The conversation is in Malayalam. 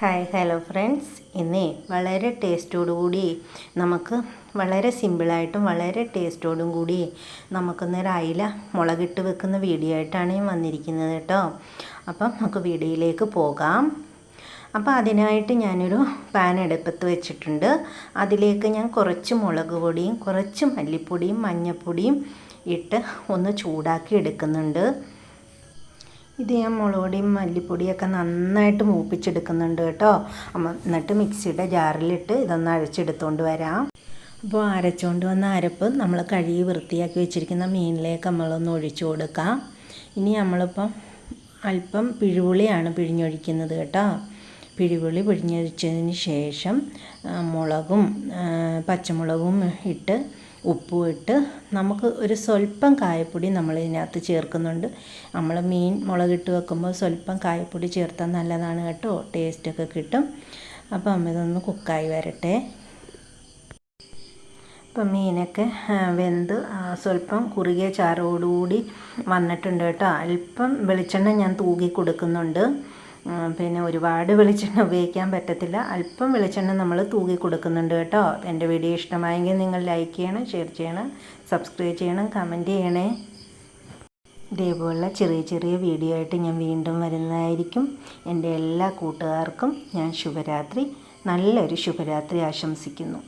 ഹായ് ഹലോ ഫ്രണ്ട്സ് ഇന്നേ വളരെ ടേസ്റ്റോടുകൂടി നമുക്ക് വളരെ സിമ്പിളായിട്ടും വളരെ ടേസ്റ്റോടും കൂടി നമുക്കിന്നൊരു അയില മുളകിട്ട് വെക്കുന്ന വീഡിയോ ആയിട്ടാണ് ഞാൻ വന്നിരിക്കുന്നത് കേട്ടോ. അപ്പം നമുക്ക് വീഡിയോയിലേക്ക് പോകാം. അപ്പോൾ അതിനായിട്ട് ഞാനൊരു പാൻ എടുപ്പത്ത് വെച്ചിട്ടുണ്ട്. അതിലേക്ക് ഞാൻ കുറച്ച് മുളക് പൊടിയും കുറച്ച് മല്ലിപ്പൊടിയും മഞ്ഞൾപ്പൊടിയും ഇട്ട് ഒന്ന് ചൂടാക്കി എടുക്കുന്നുണ്ട്. ഇത് ഞാൻ മുളകുപൊടിയും മല്ലിപ്പൊടിയൊക്കെ നന്നായിട്ട് മൂപ്പിച്ചെടുക്കുന്നുണ്ട് കേട്ടോ. എന്നിട്ട് മിക്സിയുടെ ജാറിലിട്ട് ഇതൊന്ന് അരച്ചെടുത്തുകൊണ്ട് വരാം. അപ്പോൾ അരച്ചുകൊണ്ട് വന്ന അരപ്പ് നമ്മൾ കഴുകി വൃത്തിയാക്കി വെച്ചിരിക്കുന്ന മീനിലേക്ക് നമ്മളൊന്ന് ഒഴിച്ചു കൊടുക്കാം. ഇനി നമ്മളിപ്പം അല്പം പിഴുപുളിയാണ് പിഴിഞ്ഞൊഴിക്കുന്നത് കേട്ടോ. പിഴിപുളി പിഴിഞ്ഞൊഴിച്ചതിന് ശേഷം മുളകും പച്ചമുളകും ഇട്ട് ഉപ്പും ഇട്ട് നമുക്ക് ഒരു സ്വല്പം കായപ്പൊടി നമ്മൾ ഇതിനകത്ത് ചേർക്കുന്നുണ്ട്. നമ്മൾ മീൻ മുളകിട്ട് വെക്കുമ്പോൾ സ്വല്പം കായപ്പൊടി ചേർത്താൽ നല്ലതാണ് കേട്ടോ ടേസ്റ്റൊക്കെ കിട്ടും. അപ്പം അമ്മ ഇതൊന്ന് കുക്കായി വരട്ടെ. ഇപ്പം മീനൊക്കെ വെന്ത് സ്വല്പം കുറുകിയ ചാറോടുകൂടി വന്നിട്ടുണ്ട് കേട്ടോ. അല്പം വെളിച്ചെണ്ണ ഞാൻ തൂകി കൊടുക്കുന്നുണ്ട്. പിന്നെ ഒരുപാട് വെളിച്ചെണ്ണ ഉപയോഗിക്കാൻ പറ്റത്തില്ല. അല്പം വെളിച്ചെണ്ണ നമ്മൾ തൂകി കൊടുക്കുന്നുണ്ട് കേട്ടോ. എന്റെ വീഡിയോ ഇഷ്ടമായെങ്കിൽ നിങ്ങൾ ലൈക്ക് ചെയ്യണം ഷെയർ ചെയ്യണം സബ്സ്ക്രൈബ് ചെയ്യണം കമന്റ് ചെയ്യണേ. ഇതേപോലുള്ള ചെറിയ ചെറിയ വീഡിയോ ആയിട്ട് ഞാൻ വീണ്ടും വരുന്നതായിരിക്കും. എന്റെ എല്ലാ കൂട്ടുകാർക്കും ഞാൻ ശുഭരാത്രി. നല്ലൊരു ശുഭരാത്രി ആശംസിക്കുന്നു.